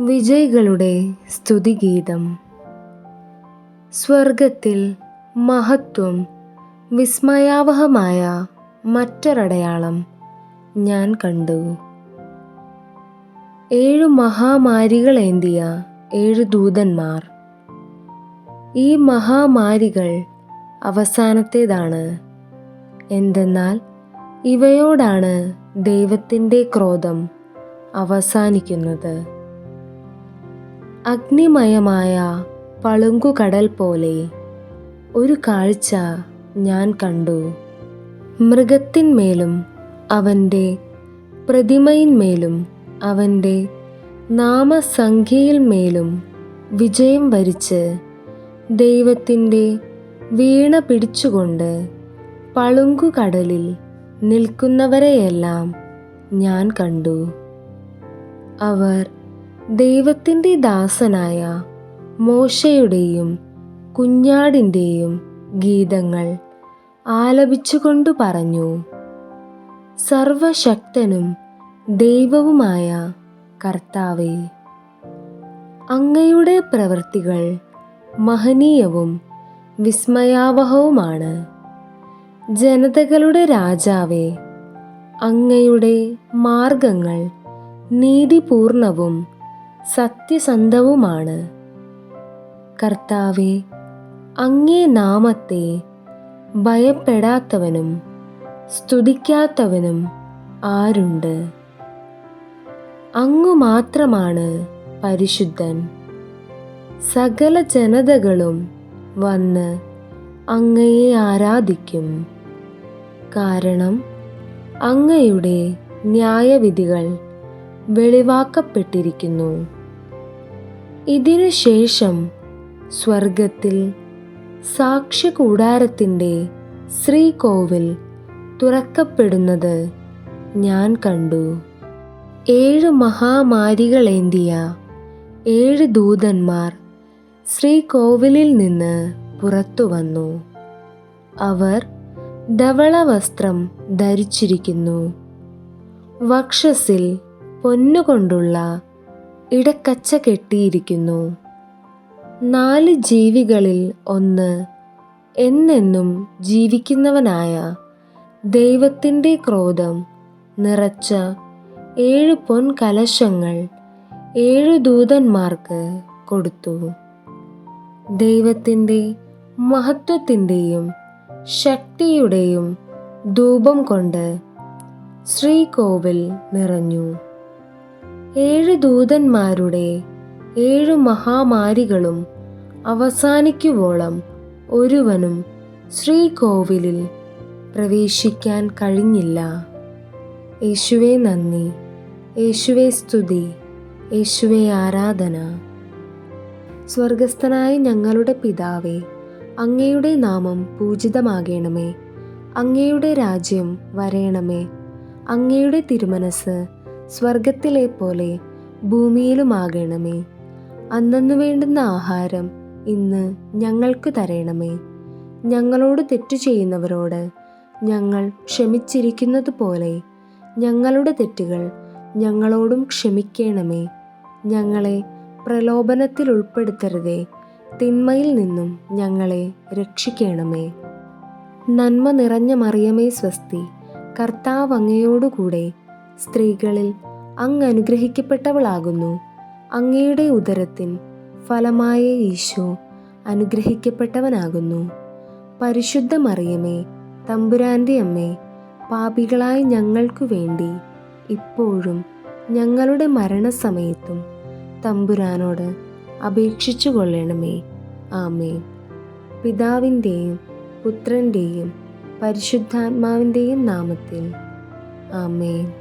വിജയികളുടെ സ്തുതിഗീതം. സ്വർഗത്തിൽ മഹത്വം വിസ്മയാവഹമായ മറ്റൊരടയാളം ഞാൻ കണ്ടു. ഏഴു മഹാമാരികളേന്തിയ ഏഴു ദൂതന്മാർ. ഈ മഹാമാരികൾ അവസാനത്തേതാണ്. എന്തെന്നാൽ ഇവയോടാണ് ദൈവത്തിന്റെ ക്രോധം അവസാനിക്കുന്നത്. അഗ്നിമയമായ പളുങ്കുകടൽ പോലെ ഒരു കാഴ്ച ഞാൻ കണ്ടു. മൃഗത്തിന്മേലും അവന്റെ പ്രതിമയിന്മേലും അവന്റെ നാമസംഖ്യയിൽമേലും വിജയം വരിച്ച് ദൈവത്തിന്റെ വീണ പിടിച്ചുകൊണ്ട് പളുങ്കുകടലിൽ നിൽക്കുന്നവരെയെല്ലാം ഞാൻ കണ്ടു. അവർ ദൈവത്തിന്റെ ദാസനായ മോശയുടെയും കുഞ്ഞാടിന്റെയും ഗീതങ്ങൾ ആലപിച്ചുകൊണ്ട് പറഞ്ഞു സർവശക്തനും ദൈവവുമായ കർത്താവെ അങ്ങയുടെ പ്രവൃത്തികൾ മഹനീയവും വിസ്മയാവഹവുമാണ്. ജനതകളുടെ രാജാവേ അങ്ങയുടെ മാർഗങ്ങൾ നീതിപൂർണവും സത്യസന്ധവുമാണ്. കർത്താവെ അങ്ങേ നാമത്തെ ഭയപ്പെടാത്തവനും സ്തുതിക്കാത്തവനും ആരുണ്ട്? അങ്ങു മാത്രമാണ് പരിശുദ്ധൻ. സകല ജനതകളും വന്ന് അങ്ങയെ ആരാധിക്കും. കാരണം അങ്ങയുടെ ന്യായവിധികൾ വെളിവാക്കപ്പെട്ടിരിക്കുന്നു. ഇതിനു ശേഷം സ്വർഗത്തിൽ സാക്ഷ്യകൂടാരത്തിന്റെ ശ്രീകോവിൽ തുറക്കപ്പെടുന്നത് ഞാൻ കണ്ടു. ഏഴ് മഹാമാരികളേന്തിയ ഏഴ് ദൂതന്മാർ ശ്രീകോവിലിൽ നിന്ന് പുറത്തു വന്നു. അവർ ധവളവസ്ത്രം ധരിച്ചിരിക്കുന്നു. വക്ഷസിൽ പൊന്നുകൊണ്ടുള്ള ഇടക്കച്ച കെട്ടിയിരിക്കുന്നു. നാല് ജീവികളിൽ ഒന്ന് എന്നെന്നും ജീവിക്കുന്നവനായ ദൈവത്തിന്റെ ക്രോധം നിറച്ച ഏഴ് പൊൻ കലശങ്ങൾ ഏഴു ദൂതന്മാർക്ക് കൊടുത്തു. ദൈവത്തിന്റെ മഹത്വത്തിന്റെയും ശക്തിയുടെയും ധൂപം കൊണ്ട് ശ്രീകോവിൽ നിറഞ്ഞു. ഏഴ് ദൂതന്മാരുടെ ഏഴു മഹാമാരികളും അവസാനിക്കുവോളം ഒരുവനും ശ്രീകോവിലിൽ പ്രവേശിക്കാൻ കഴിഞ്ഞില്ല. യേശുവെ നന്ദി യേശുവെ സ്തുതി യേശുവെ ആരാധന. സ്വർഗസ്ഥനായ ഞങ്ങളുടെ പിതാവേ അങ്ങയുടെ നാമം പൂജിതമാകണമേ. അങ്ങയുടെ രാജ്യം വരയണമേ അങ്ങയുടെ തിരുമനസ് സ്വർഗത്തിലെ പോലെ ഭൂമിയിലുമാകണമേ. അന്നു വേണ്ടുന്ന ആഹാരം ഇന്ന് ഞങ്ങൾക്ക് തരണമേ. ഞങ്ങളോട് തെറ്റു ചെയ്യുന്നവരോട് ഞങ്ങൾ ക്ഷമിച്ചിരിക്കുന്നത് പോലെ ഞങ്ങളുടെ തെറ്റുകൾ ഞങ്ങളോടും ക്ഷമിക്കണമേ. ഞങ്ങളെ പ്രലോഭനത്തിൽ ഉൾപ്പെടുത്തരുതേ. തിന്മയിൽ നിന്നും ഞങ്ങളെ രക്ഷിക്കണമേ. നന്മ നിറഞ്ഞ മറിയമേ സ്വസ്തി. കർത്താവ് അങ്ങയോടുകൂടെ സ്ത്രീകളിൽ അങ്ങ് അനുഗ്രഹിക്കപ്പെട്ടവളാകുന്നു. അങ്ങയുടെ ഉദരത്തിൻ ഫലമായ ഈശോ അനുഗ്രഹിക്കപ്പെട്ടവനാകുന്നു. പരിശുദ്ധ മറിയമേ തമ്പുരാന്റെ അമ്മേ പാപികളായ ഞങ്ങൾക്കു വേണ്ടി ഇപ്പോഴും ഞങ്ങളുടെ മരണസമയത്തും തമ്പുരാനോട് അപേക്ഷിച്ചു കൊള്ളണമേ ആമേ പിതാവിന്റെയും പുത്രന്റെയും പരിശുദ്ധാത്മാവിന്റെയും നാമത്തിൽ ആമേൻ.